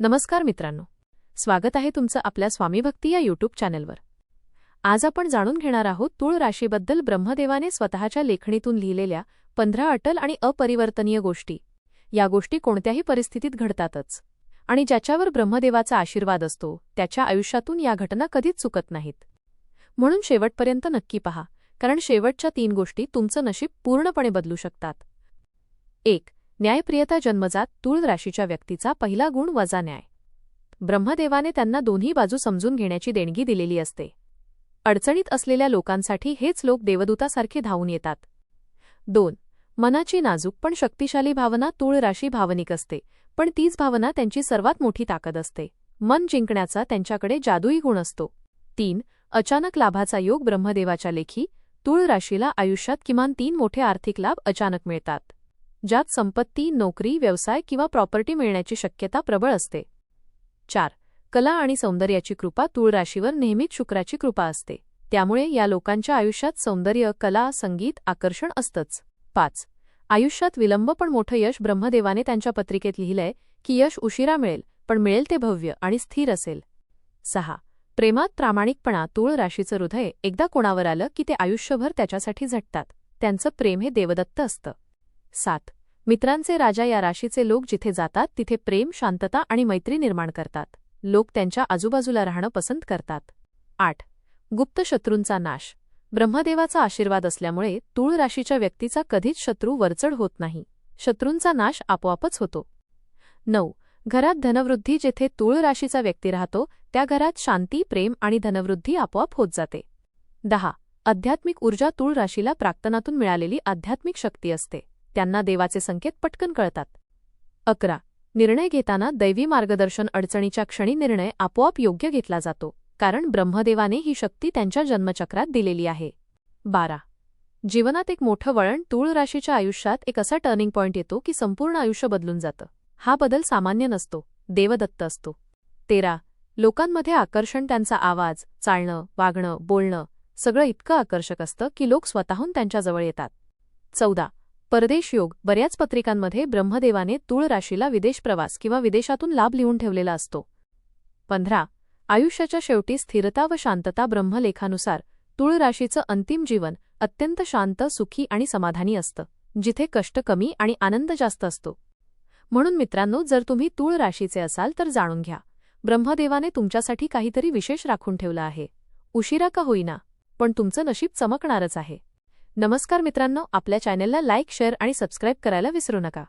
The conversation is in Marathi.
नमस्कार मित्रांनो. स्वागत आहे तुमचं आपल्या स्वामी भक्ती या यूट्यूब चॅनलवर आज आपण जाणून घेणार आहोत तूळ राशीबद्दल ब्रह्मदेवाने स्वतःच्या लेखणीतून लिहिलेल्या पंधरा अटल आणि अपरिवर्तनीय गोष्टी. या गोष्टी कोणत्याही परिस्थितीत घडतातच. आणि ज्याच्यावर ब्रह्मदेवाचा आशीर्वाद असतो त्याच्या आयुष्यातून या घटना कधीच चुकत नाहीत. म्हणून शेवटपर्यंत नक्की पहा कारण शेवटच्या तीन गोष्टी तुमचं नशीब पूर्णपणे बदलू शकतात. एक न्यायप्रियता जन्मजात तूळ राशीच्या व्यक्तीचा पहिला गुण वजा न्याय. ब्रह्मदेवाने त्यांना दोन्ही बाजू समजून घेण्याची देणगी दिलेली असते. अडचणीत असलेल्या लोकांसाठी हेच लोक देवदूतासारखे धावून येतात. दोन मनाची नाजूक पण शक्तिशाली भावना तूळ राशी भावनिक असते पण तीच भावना त्यांची सर्वात मोठी ताकद असते. मन जिंकण्याचा त्यांच्याकडे जादुई गुण असतो. तीन अचानक लाभाचा योग ब्रह्मदेवाच्या लेखी तूळ राशीला आयुष्यात किमान तीन मोठे आर्थिक लाभ अचानक मिळतात. ज्यात संपत्ती नोकरी व्यवसाय किंवा प्रॉपर्टी मिळण्याची शक्यता प्रबळ असते. चार. कला आणि सौंदर्याची कृपा तूळ राशीवर नेहमीच शुक्राची कृपा असते. त्यामुळे या लोकांच्या आयुष्यात सौंदर्य कला संगीत आकर्षण असतंच. पाच. आयुष्यात विलंब पण मोठं यश ब्रह्मदेवाने त्यांच्या पत्रिकेत लिहिलंय की यश उशिरा मिळेल पण मिळेल ते भव्य आणि स्थिर असेल. सहा. प्रेमात प्रामाणिकपणा तूळ राशीचं हृदय एकदा कोणावर आलं की ते आयुष्यभर त्याच्यासाठी झटतात. त्यांचं प्रेम हे देवदत्त असतं. सात. मित्रांचे राजा या राशीचे लोक जिथे जातात तिथे प्रेम शांतता आणि मैत्री निर्माण करतात. लोक त्यांच्या आजूबाजूला राहणं पसंत करतात. आठ. गुप्त शत्रूंचा नाश. ब्रह्मदेवाचा आशीर्वाद असल्यामुळे तूळ राशीच्या व्यक्तीचा कधीच शत्रू वरचढ होत नाही. शत्रूंचा नाश आपोआपच होतो. नऊ. घरात धनवृद्धी जेथे तूळ राशीचा व्यक्ती राहतो त्या घरात शांती प्रेम आणि धनवृद्धी आपोआप होत जाते. दहा. आध्यात्मिक ऊर्जा तूळ राशीला प्राक्तनातून मिळालेली आध्यात्मिक शक्ती असते. त्यांना देवाचे संकेत पटकन कळतात. अकरा. निर्णय घेताना दैवी मार्गदर्शन अडचणीच्या क्षणी निर्णय आपोआप योग्य घेतला जातो कारण ब्रह्मदेवाने ही शक्ती त्यांच्या जन्मचक्रात दिलेली आहे. बारा. जीवनात एक मोठं वळण तूळ राशीच्या आयुष्यात एक असा टर्निंग पॉइंट येतो की संपूर्ण आयुष्य बदलून जातं. हा बदल सामान्य नसतो देवदत्त असतो. तेरा. लोकांमध्ये आकर्षण त्यांचा आवाज चालणं वागणं बोलणं सगळं इतकं आकर्षक असतं की लोक स्वतःहून त्यांच्याजवळ येतात. चौदा. परदेश योग बऱ्याच पत्रिकांमध्ये ब्रह्मदेवाने तूळ राशीला विदेश प्रवास किंवा विदेशातून लाभ लिहून ठेवलेला असतो. पंधरा. आयुष्याच्या शेवटी स्थिरता व शांतता ब्रह्मलेखानुसार तूळ राशीचं अंतिम जीवन अत्यंत शांत सुखी आणि समाधानी असतं जिथे कष्ट कमी आणि आनंद जास्त असतो. म्हणून मित्रांनो जर तुम्ही तूळ राशीचे असाल तर जाणून घ्या. ब्रह्मदेवाने तुमच्यासाठी काहीतरी विशेष राखून ठेवलं आहे. उशिरा का होईना पण तुमचं नशीब चमकणारच आहे. नमस्कार मित्रांनो आपल्या चॅनेलला लाईक शेअर आणि सबस्क्राईब करायला विसरू नका.